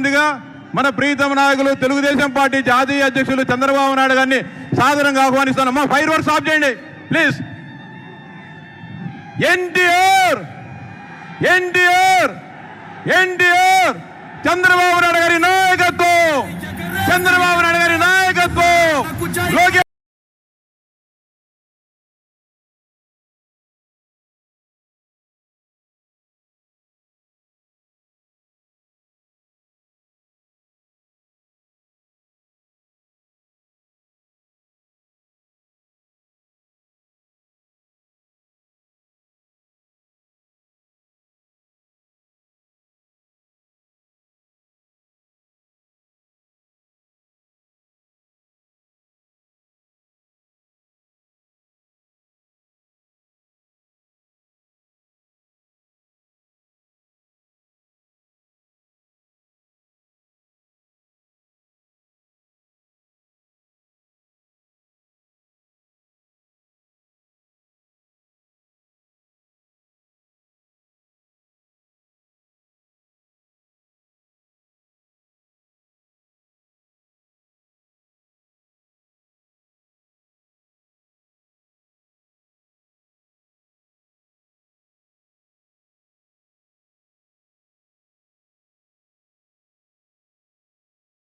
ముందుగా మన ప్రీతమ నాయకులు తెలుగుదేశం పార్టీ జాతీయ అధ్యక్షులు చంద్రబాబు నాయుడు గారిని సాధారణంగా ఆహ్వానిస్తాను మా ఫైర్ వర్క్స్ ఆఫ్ చేయండి. ప్లీజ్. ఎన్టీఆర్! ఎన్టీఆర్! ఎన్టీఆర్! చంద్రబాబు నాయుడు గారి